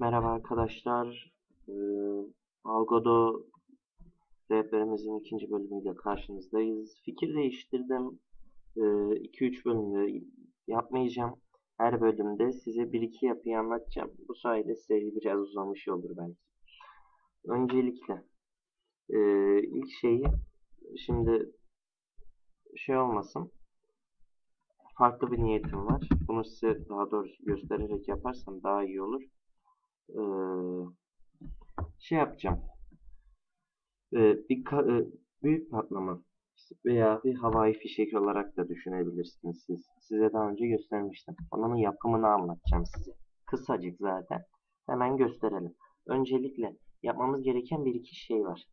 Merhaba arkadaşlar. Ee, Algodo rehberimizin ikinci bölümüyle karşınızdayız. Fikir değiştirdim. 2-3 bölümde yapmayacağım. Her bölümde size 1-2 yapıyı anlatacağım. Bu sayede seri biraz uzamış olur belki. Öncelikle e, ilk şeyi şimdi şey olmasın. Farklı bir niyetim var. Bunu size daha doğrusu göstererek yaparsam daha iyi olur e, şey yapacağım. E, bir e, büyük patlama veya bir havai fişek olarak da düşünebilirsiniz siz. Size daha önce göstermiştim. Onun yapımını anlatacağım size. Kısacık zaten. Hemen gösterelim. Öncelikle yapmamız gereken bir iki şey var.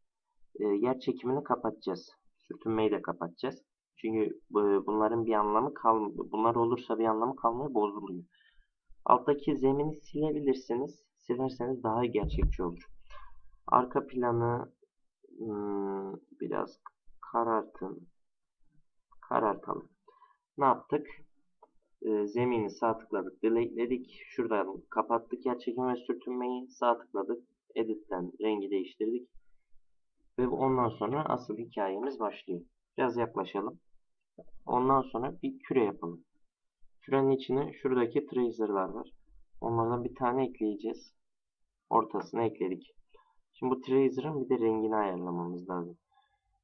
E, yer çekimini kapatacağız. Sürtünmeyi de kapatacağız. Çünkü bunların bir anlamı kalmıyor. Bunlar olursa bir anlamı kalmıyor, bozuluyor. Alttaki zemini silebilirsiniz silerseniz daha gerçekçi olur. Arka planı hmm, biraz karartın. Karartalım. Ne yaptık? Zemini sağ tıkladık, deleteledik. Şuradan kapattık yer çekimi ve sürtünmeyi. Sağ tıkladık. Edit'ten rengi değiştirdik. Ve ondan sonra asıl hikayemiz başlıyor. Biraz yaklaşalım. Ondan sonra bir küre yapalım. Kürenin içine şuradaki tracer'lar var. Onlardan bir tane ekleyeceğiz. Ortasına ekledik. Şimdi bu Trazer'ın bir de rengini ayarlamamız lazım.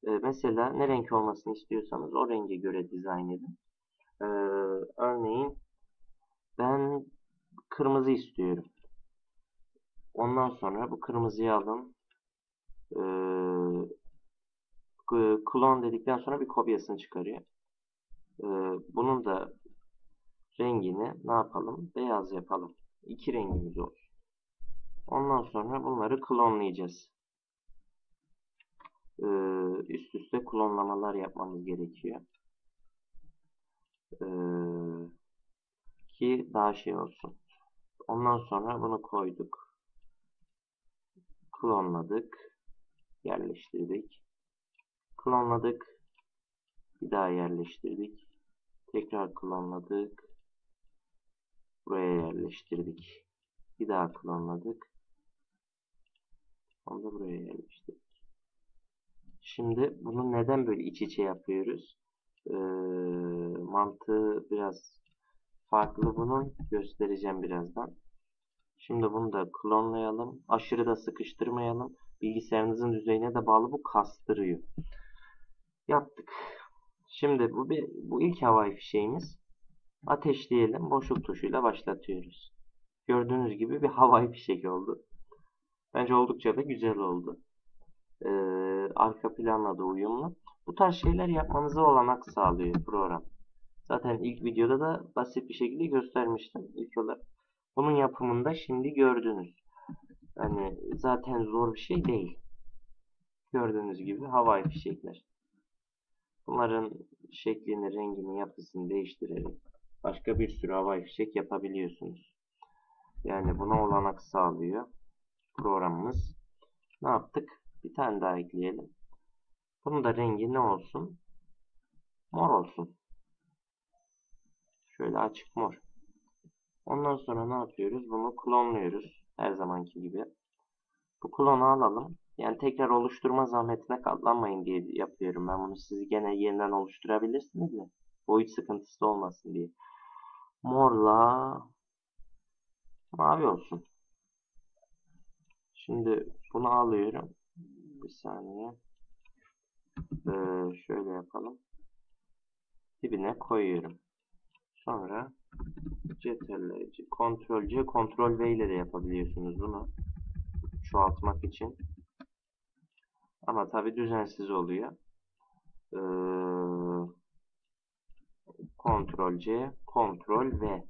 Ee, mesela ne renk olmasını istiyorsanız o renge göre dizayn edin. Ee, örneğin ben kırmızı istiyorum. Ondan sonra bu kırmızıyı alın. Ee, clone dedikten sonra bir kopyasını çıkarıyor. Ee, bunun da rengini ne yapalım? Beyaz yapalım. İki rengimiz olsun. Ondan sonra bunları klonlayacağız. Ee, üst üste klonlamalar yapmamız gerekiyor. Ee, ki daha şey olsun. Ondan sonra bunu koyduk. Klonladık. Yerleştirdik. Klonladık. Bir daha yerleştirdik. Tekrar klonladık. Buraya yerleştirdik. Bir daha klonladık. Da buraya yerleştirdik. Şimdi bunu neden böyle iç içe yapıyoruz? Ee, mantığı biraz farklı bunun. Göstereceğim birazdan. Şimdi bunu da klonlayalım. Aşırı da sıkıştırmayalım. Bilgisayarınızın düzeyine de bağlı bu kastırıyor. Yaptık. Şimdi bu bir bu ilk havai fişeğimiz. Ateşleyelim. Boşluk tuşuyla başlatıyoruz. Gördüğünüz gibi bir havai fişek oldu. Bence oldukça da güzel oldu. Ee, arka planla da uyumlu. Bu tarz şeyler yapmanıza olanak sağlıyor program. Zaten ilk videoda da basit bir şekilde göstermiştim ilk olarak. Bunun yapımında şimdi gördünüz. Yani zaten zor bir şey değil. Gördüğünüz gibi havai fişekler. Bunların şeklini, rengini, yapısını değiştirerek başka bir sürü havai fişek yapabiliyorsunuz. Yani buna olanak sağlıyor programımız. Ne yaptık? Bir tane daha ekleyelim. Bunun da rengi ne olsun? Mor olsun. Şöyle açık mor. Ondan sonra ne yapıyoruz? Bunu klonluyoruz. Her zamanki gibi. Bu klonu alalım. Yani tekrar oluşturma zahmetine katlanmayın diye yapıyorum. Ben bunu siz gene yeniden oluşturabilirsiniz de. Boyut sıkıntısı olmasın diye. Morla mavi olsun. Şimdi bunu alıyorum. Bir saniye. Ee, şöyle yapalım. Dibine koyuyorum. Sonra CTRL, Ctrl C, Ctrl V ile de yapabiliyorsunuz bunu. Çoğaltmak için. Ama tabi düzensiz oluyor. Ee, Ctrl C, Ctrl V.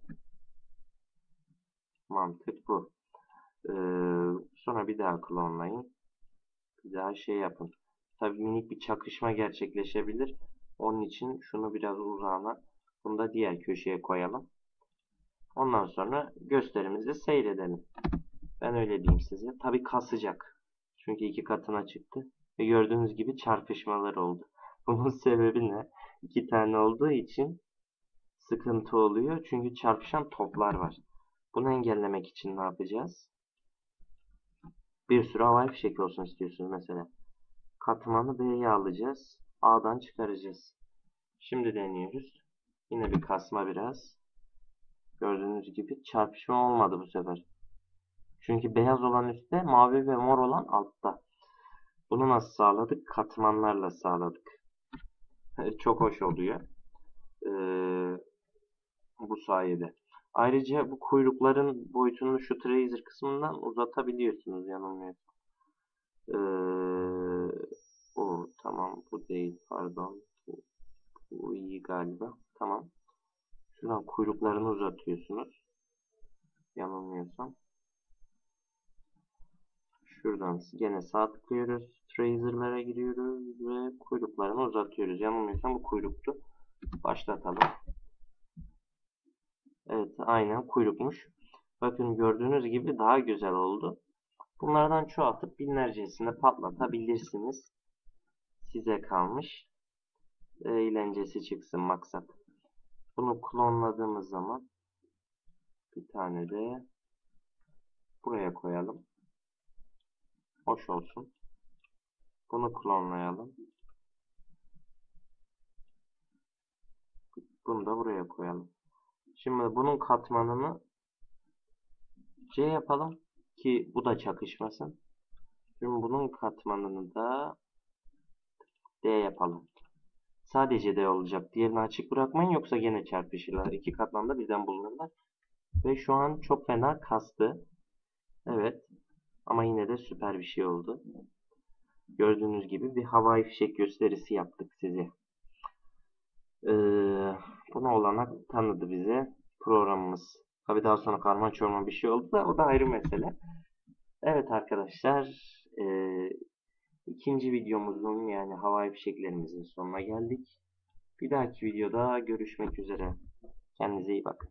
Mantık bu. Ee, sonra bir daha klonlayın. Bir daha şey yapın. Tabi minik bir çakışma gerçekleşebilir. Onun için şunu biraz uzağına bunu da diğer köşeye koyalım. Ondan sonra gösterimizi seyredelim. Ben öyle diyeyim size. Tabi kasacak. Çünkü iki katına çıktı. Ve gördüğünüz gibi çarpışmalar oldu. Bunun sebebi ne? İki tane olduğu için sıkıntı oluyor. Çünkü çarpışan toplar var. Bunu engellemek için ne yapacağız? Bir sürü havai fişek olsun istiyorsunuz mesela. Katmanı B'ye alacağız. A'dan çıkaracağız. Şimdi deniyoruz. Yine bir kasma biraz. Gördüğünüz gibi çarpışma olmadı bu sefer. Çünkü beyaz olan üstte, mavi ve mor olan altta. Bunu nasıl sağladık? Katmanlarla sağladık. Çok hoş oluyor. Ee, bu sayede. Ayrıca bu kuyrukların boyutunu şu tracer kısmından uzatabiliyorsunuz yanılmıyorsam. Ee, o tamam bu değil pardon. Bu, bu iyi galiba. Tamam. Şuradan kuyruklarını uzatıyorsunuz. Yanılmıyorsam. Şuradan gene sağ tıklıyoruz. Trazer'lara giriyoruz ve kuyruklarını uzatıyoruz. Yanılmıyorsam bu kuyruktu. Başlatalım. Evet aynen kuyrukmuş. Bakın gördüğünüz gibi daha güzel oldu. Bunlardan çoğaltıp binlercesini patlatabilirsiniz. Size kalmış. Eğlencesi çıksın maksat. Bunu klonladığımız zaman bir tane de buraya koyalım. Hoş olsun. Bunu klonlayalım. Bunu da buraya koyalım. Şimdi bunun katmanını C yapalım ki bu da çakışmasın. Şimdi bunun katmanını da D yapalım. Sadece D olacak. Diğerini açık bırakmayın yoksa gene çarpışırlar. İki katmanda birden bulunurlar. Ve şu an çok fena kastı. Evet. Ama yine de süper bir şey oldu. Gördüğünüz gibi bir havai fişek gösterisi yaptık size. Ee, buna olanak tanıdı bize programımız. Tabi daha sonra karman çorman bir şey oldu da o da ayrı mesele. Evet arkadaşlar e, ikinci videomuzun yani havai fişeklerimizin sonuna geldik. Bir dahaki videoda görüşmek üzere. Kendinize iyi bakın.